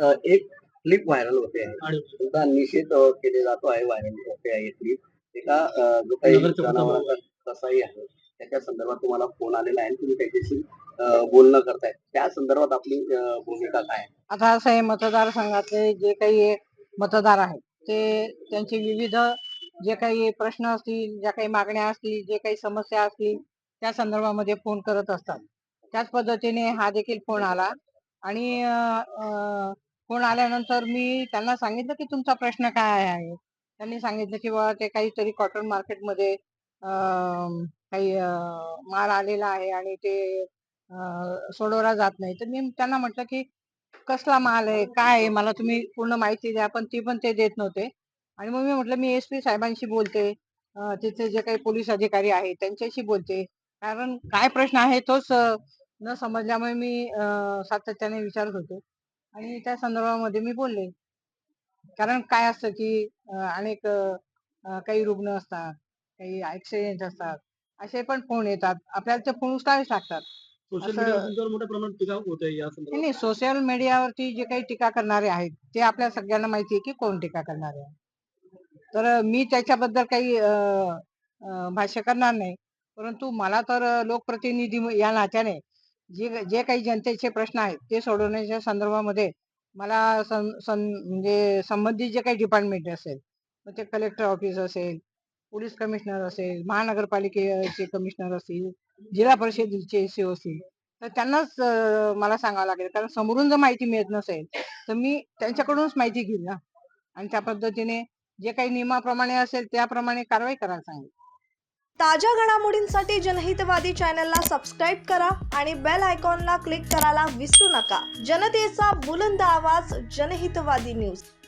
अ, एक clip viral होते. आहे आणि तुमचा निषेध केले जातो आहे व्हायरल होते आहे क्लिप एका जो काही जनावरांचा कसाई आहे त्याच्या संदर्भात तुम्हाला फोन आलेला आहे आणि तुम्ही त्याच्याशी बोलणं करताय. त्या संदर्भात आपली भूमिका काय आहे? आता असं आहे मतदारसंघातले जे काही मतदार आहेत ते त्यांचे विविध जे काही प्रश्न असतील ज्या काही मागण्या असतील जे काही समस्या असतील त्या संदर्भामध्ये फोन करत असतात. त्याच पद्धतीने हा देखील फोन आला. आणि फोन आल्यानंतर मी त्यांना सांगितलं की तुमचा प्रश्न काय आहे? त्यांनी सांगितलं की बाबा ते काहीतरी कॉटन मार्केटमध्ये काही माल आलेला आहे आणि ते सोडवला जात नाही. तर मी त्यांना म्हटलं की कसला माल आहे? काय आहे? मला तुम्ही पूर्ण माहिती द्या पण ती पण ते देत नव्हते. आणि मग मी म्हटलं मी एस पी साहेबांशी बोलते. तिथे जे काही पोलीस अधिकारी आहेत त्यांच्याशी बोलते. कारण काय प्रश्न आहे तोच न समजल्यामुळे मी सातत्याने विचारत होते. आणि त्या संदर्भामध्ये मी बोलले. कारण काय असतं की अनेक काही रुग्ण असतात काही ऍक्सिडेंट असतात असे पण फोन येतात. आपल्याला ते फोन उचलावेच लागतात. नाही सोशल मीडियावरती जे काही टीका करणारे आहेत ते आपल्या सगळ्यांना माहिती आहे की कोण टीका करणारे आहे. तर मी त्याच्याबद्दल काही भाष्य करणार नाही. परंतु मला तर लोकप्रतिनिधी या नात्याने जे जे काही जनतेचे प्रश्न आहेत ते सोडवण्याच्या संदर्भामध्ये मला म्हणजे संबंधित जे काही डिपार्टमेंट असेल मग ते कलेक्टर ऑफिस असेल पोलीस कमिशनर असेल महानगरपालिकेचे कमिशनर असतील जिल्हा परिषदेचे सी असतील तर त्यांनाच मला सांगावं लागेल. कारण समोरून जर माहिती मिळत नसेल तर मी त्यांच्याकडूनच माहिती घेईन ना. आणि त्या पद्धतीने जे काही नियमाप्रमाणे असेल त्याप्रमाणे कारवाई करायला सांगेल. ताज्या घडामोडींसाठी जनहितवादी चॅनलला सबस्क्राईब करा आणि बेल आयकॉनला क्लिक करायला विसरू नका. जनतेचा बुलंद आवाज जनहितवादी न्यूज.